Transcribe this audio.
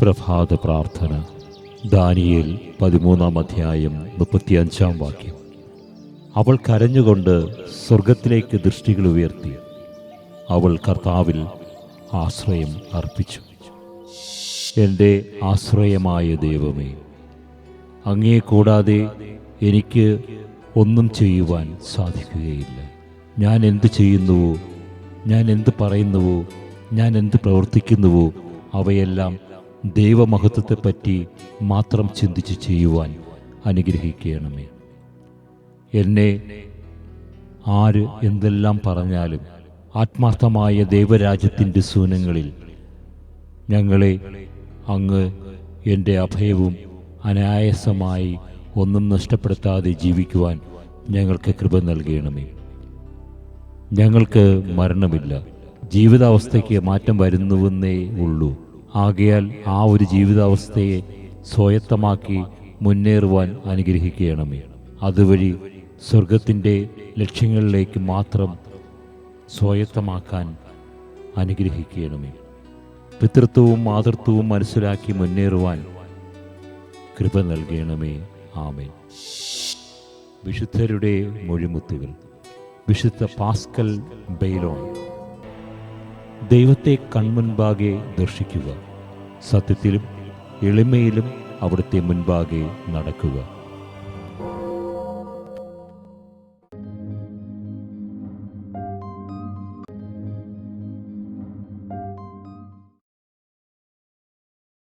പ്രഭാത പ്രാർത്ഥന. ദാനിയേൽ പതിമൂന്നാം അധ്യായം മുപ്പത്തിയഞ്ചാം വാക്യം. അവൾ കരഞ്ഞുകൊണ്ട് സ്വർഗത്തിലേക്ക് ദൃഷ്ടികൾ ഉയർത്തി. അവൾ കർത്താവിൽ ആശ്രയം അർപ്പിച്ചു. എന്റെ ആശ്രയമായ ദൈവമേ അങ്ങേ കൂടാതെ എനിക്ക് ഒന്നും ചെയ്യുവാൻ സാധിക്കുകയില്ല. ഞാൻ എന്ത് ചെയ്യുന്നുവോ ഞാൻ എന്ത് പറയുന്നുവോ ഞാൻ എന്ത് പ്രവർത്തിക്കുന്നുവോ അവയെല്ലാം ദൈവമഹത്വത്തെപ്പറ്റി മാത്രം ചിന്തിച്ച് ചെയ്യുവാൻ അനുഗ്രഹിക്കണമേ. എന്നെ ആര് എന്തെല്ലാം പറഞ്ഞാലും ആത്മാർത്ഥമായ ദൈവരാജ്യത്തിന്റെ സൂനങ്ങളിൽ ഞങ്ങളെ അങ്ങ് എന്റെ അഭയവും അനായാസമായി ഒന്നും നഷ്ടപ്പെടുത്താതെ ജീവിക്കുവാൻ ഞങ്ങൾക്ക് കൃപ നൽകണമേ. ഞങ്ങൾക്ക് മരണമില്ല. ജീവിതാവസ്ഥയ്ക്ക് മാറ്റം വരുന്നുവെന്നേ ഉള്ളൂ. ആകയാൽ ആ ഒരു ജീവിതാവസ്ഥയെ സ്വായത്തമാക്കി മുന്നേറുവാൻ അനുഗ്രഹിക്കണമേ. അതുവഴി സ്വർഗത്തിന്റെ ലക്ഷ്യങ്ങളിലേക്ക് മാത്രം സ്വായത്തമാക്കാൻ അനുഗ്രഹിക്കണമേ. പിതൃത്വവും മാതൃത്വവും മനസ്സിലാക്കി മുന്നേറുവാൻ കൃപ നൽകണമേ. ആമേൻ. വിശുദ്ധരുടെ മൊഴിമുത്തുകൾ. വിശുദ്ധ പാസ്കൽ ബെയ്ലോൺ. ദൈവത്തെ കൺമുൻപാകെ ദർശിക്കുക. സത്യത്തിലും എളിമയിലും അവിടുത്തെ മുൻപാകെ നടക്കുക.